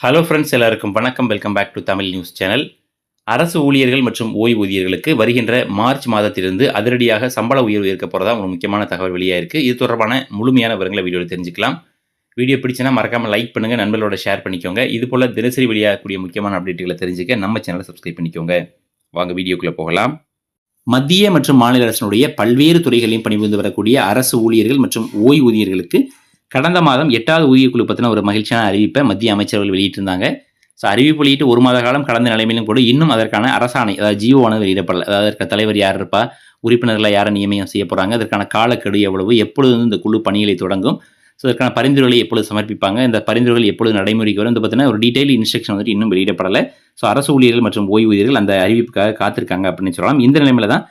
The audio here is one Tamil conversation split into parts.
ஹலோ ஃப்ரெண்ட்ஸ் எல்லாருக்கும் வணக்கம். Welcome back to Tamil news channel அரசு ஊழியர்கள் மற்றும் ஓய்வூதியர்களுக்கு வருகின்ற மார்ச் மாதத்திலிருந்து அதிரடியாக சம்பள உயர்வு இருக்க போகிறதா ஒரு முக்கியமான தகவல் வெளியாக இருக்குது இது தொடர்பான முழுமையான விவரங்களை வீடியோவில் தெரிஞ்சுக்கலாம். வீடியோ பிடிச்சுன்னா மறக்காமல் லைக் பண்ணுங்கள் நண்பர்களோட ஷேர் பண்ணிக்கோங்க. இது போல் தினசரி வெளியாகக்கூடிய முக்கியமான அப்டேட்டுகளை தெரிஞ்சுக்க நம்ம சேனலை சப்ஸ்கிரைப் பண்ணிக்கோங்க. வாங்க வீடியோக்குள்ளே போகலாம். மத்திய மற்றும் மாநில அரசினுடைய பல்வேறு துறைகளையும் பணிபுரிந்து வரக்கூடிய அரசு ஊழியர்கள் மற்றும் ஓய்வூதியர்களுக்கு கடந்த மாதம் எட்டாவது ஊதியக்குழு பற்றின ஒரு மகிழ்ச்சியான அறிவிப்பை மத்திய அமைச்சர்கள் வெளியிட்டிருந்தாங்க. ஸோ அறிவிப்பு வெளியிட்டு ஒரு மாத காலம் கடந்த நிலைமையிலும் கூட இன்னும் அதற்கான அரசாணை அதாவது ஜியோவானது வெளியிடப்படல. அதாவது அதற்கு தலைவர் யார் இருப்பா உறுப்பினர்களை யாரை நியமனம் செய்ய போகிறாங்க அதற்கான காலக்கெடு எவ்வளவு எப்பொழுது இந்த குழு பணிகளை தொடங்கும். ஸோ அதற்கான பரிந்துரைகளை எப்பொழுது சமர்ப்பிப்பாங்க இந்த பரிந்துரைகள் எப்பொழுது நடைமுறைக்கு வரும் இந்த பார்த்தீங்கன்னா ஒரு டீடைல் இன்ஸ்ட்ரக்ஷன் வந்துட்டு இன்னும் வெளியிடப்படலை. ஸோ அரசு ஊழியர்கள் மற்றும் ஓய்வூதியர்கள் அந்த அறிவிப்புக்காக காத்திருக்காங்க அப்படின்னு சொல்லலாம். இந்த நிலைமையில தான்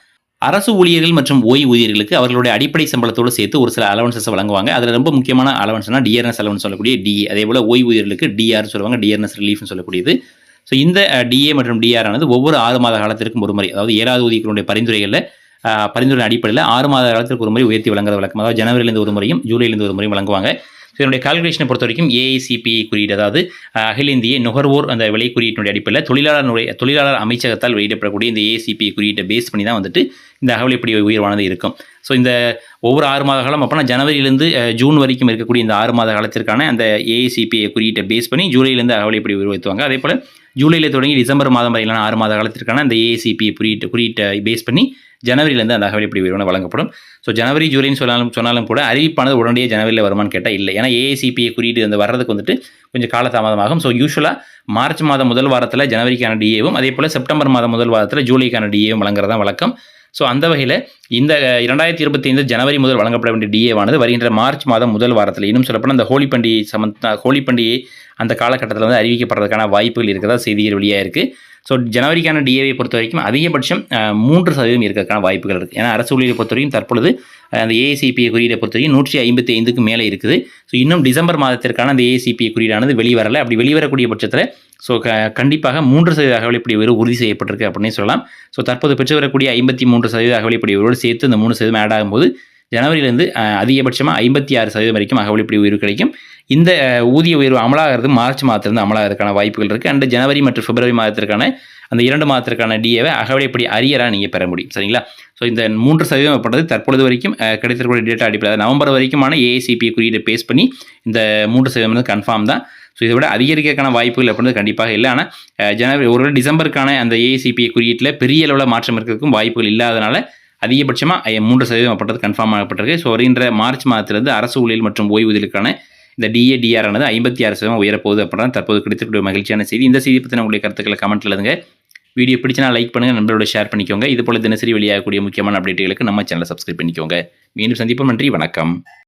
அரசு ஊழியர்கள் மற்றும் ஓய்வூதியர்களுக்கு அவர்களுடைய அடிப்படை சம்பளத்தோடு சேர்த்து ஒரு சில அலவன்சஸ் வழங்குவாங்க. அதில் ரொம்ப முக்கியமான அலவன்ஸ்னா டிஆர்எஸ் அலவன்ஸ் சொல்லக்கூடிய டிஏ அதே போல் ஓய்வூதியர்களுக்கு டிஆர்னு சொல்லுவாங்க டிஆர்எஸ் ரிலீஃப்னு சொல்லக்கூடியது. ஸோ இந்த டிஏ மற்றும் டிஆர் ஆனது ஒவ்வொரு ஆறு மாத காலத்திற்கும் ஒரு முறை அதாவது ஏழாவது ஊதியர்களுடைய பரிந்துரைகளில் பரிந்துரை அடிப்படையில் ஆறு மாத காலத்திற்கு ஒரு முறை உயர்த்தி வழங்குற வழக்கம். அதாவது ஜனவரிலேருந்து ஒரு முறையும் ஜூலைலேருந்து ஒரு முறையும் வழங்குவாங்க. ஸோ என்னுடைய கால்குலேஷனை பொறுத்த வரைக்கும் ஏஐசிபிஐ குறியீடு அதாவது அகில இந்திய நுகர்வோர் அந்த விலை குறியீட்டினுடைய அடிப்படையில் தொழிலாளர் நுழை- தொழிலாளர் அமைச்சகத்தால் வெளியிடப்படக்கூடிய இந்த ஏசிபி குறியீட்டை பேஸ் பண்ணி தான் வந்துட்டு இந்த அகவலைப்படி உயர்வானது இருக்கும். ஸோ இந்த ஒவ்வொரு ஆறு மாத காலம் அப்போனா ஜனவரியிலேருந்து ஜூன் வரைக்கும் இருக்கக்கூடிய இந்த ஆறு மாத காலத்திற்கான அந்த ஏஐசிபிஐ குறியீட்டை பேஸ் பண்ணி ஜூலையிலேருந்து அகவலைப்படி உயர்த்துவாங்க அதே போல் ஜூலையில் தொடங்கி டிசம்பர் மாதம் வரையிலான ஆறு மாத காலத்திற்கான அந்த ஏஐசிபி குறியீட்டு குறியீட்டை பேஸ் பண்ணி ஜனவரியிலேருந்து அந்த அகவலைப்படி உயர்வான வழங்கப்படும். ஸோ ஜனவரி ஜூலைன்னு சொன்னாலும் சொன்னாலும் கூட அறிவிப்பானது உடனடியாக ஜனவரியில் வருமானு கேட்டால் இல்லை. ஏன்னா ஏஐசிபிஐ குறியீடு அந்த வர்றதுக்கு வந்துட்டு கொஞ்சம் காலதாமதமாகும். ஸோ யூஸ்வலாக மார்ச் மாதம் முதல் வாரத்தில் ஜனவரிக்கான டிஏவும் அதே போல் செப்டம்பர் மாதம் முதல் வாரத்தில் ஜூலைக்கான டிஏவும் வழங்குறதான் வழக்கம். ஸோ அந்த வகையில் இந்த இரண்டாயிரத்தி இருபத்தி ஐந்து ஜனவரி முதல் வழங்கப்பட வேண்டிய டிஏவானது வருகின்ற மார்ச் மாதம் முதல் வாரத்தில். இன்னும் சொல்லப்போனால் அந்த ஹோலி பண்டிகை சம்பந்த ஹோலி பண்டிகை அந்த காலகட்டத்தில் வந்து அறிவிக்கப்படுறதுக்கான வாய்ப்புகள் இருக்கிறதா செய்திகள் வெளியாக இருக்குது ஸோ ஜனவரிக்கான டிஏவை பொறுத்த வரைக்கும் அதிகபட்சம் மூன்று சதவீதம் இருக்கிறதுக்கான வாய்ப்புகள் இருக்குது ஏன்னா அரசு ஊழியரை பொறுத்த வரைக்கும் தற்பொழுது அந்த ஏசிபி குறியீடை பொறுத்த வரைக்கும் நூற்றி ஐம்பத்தி ஐந்துக்கு மேலே இருக்குது. ஸோ இன்னும் டிசம்பர் மாதத்திற்கான அந்த ஏசிபி குறியீடானது வெளிவரலை. அப்படி வெளிவரக்கூடிய பட்சத்தில் ஸோ க கண்டிப்பாக மூன்று சதவீத அகவலைப்படி உயர்வு உறுதி செய்யப்பட்டிருக்கு அப்படின்னு சொல்லலாம். ஸோ தற்போது பெற்று வரக்கூடிய ஐம்பத்தி மூன்று சதவீத அகவலைப்படி உயர்வோடு சேர்த்து இந்த மூணு சதவீதம் ஆட் ஆகும்போது ஜனவரியிலேருந்து அதிகபட்சமாக ஐம்பத்தி ஆறு சதவீதம் வரைக்கும் அகவலைப்படி உயர்வு கிடைக்கும். இந்த ஊதிய உயர்வு அமலாகிறது மார்ச் மாதத்திலிருந்து அமலாகிறதுக்கான வாய்ப்புகள் இருக்குது அண்ட் ஜனவரி மற்றும் பிப்ரவரி மாதத்திற்கான அந்த இரண்டு மாதத்திற்கான டிஏவை அகவலைப்படி அரியராக நீங்கள் பெற முடியும் சரிங்களா? ஸோ இந்த மூன்று சதவீதம் பட்டது தற்பொழுது வரைக்கும் அஹ், கிடைத்திருக்கக்கூடிய டேட்டா அடிப்படையில் நவம்பர் வரைக்குமான ஏஐசிபி குறியீட்டை பேஸ் பண்ணி இந்த மூன்று சதவீதம் வந்து கன்ஃபார்ம் தான். ஸோ இதை விட அதிகரிக்கிறதுக்கான வாய்ப்புகள் அப்படின்றது கண்டிப்பாக இல்லை. ஆனால் ஜனவரி ஒரு டிசம்பருக்கான அந்த ஏஐசிபி குறியீட்டில் பெரிய அளவில் மாற்றம் இருக்கிறதுக்கும் வாய்ப்புகள் இல்லாதனால அதிகபட்சமாக மூன்று சதவீதம் அப்படின்றது கன்ஃபார்ம் ஆகப்பட்டிருக்கு. ஸோ வருகின்ற மார்ச் மாதத்திலிருந்து அரசு ஊழியர் மற்றும் ஓய்வூதியர்களுக்கான இந்த டிஏ டிஆர் ஆனது ஐம்பத்தி ஆறு சதவீதம் உயரப்போகுது அப்படின்னா தற்போது கிடைத்திருக்கூடிய மகிழ்ச்சியான செய்தி. இந்த செய்தி பற்றின உங்களுடைய கருத்துக்களை கமெண்ட்ல எழுதுங்க. வீடியோ பிடிச்சினா லைக் பண்ணுங்கள் நண்பரோட ஷேர் பண்ணிக்கோங்க. இது போல தினசரி வெளியாகக்கூடிய முக்கியமான அப்டேட்டுகளுக்கு நம்ம சேனலை சப்ஸ்கிரைப் பண்ணிக்கோங்க. மீண்டும் சந்திப்போம். நன்றி வணக்கம்.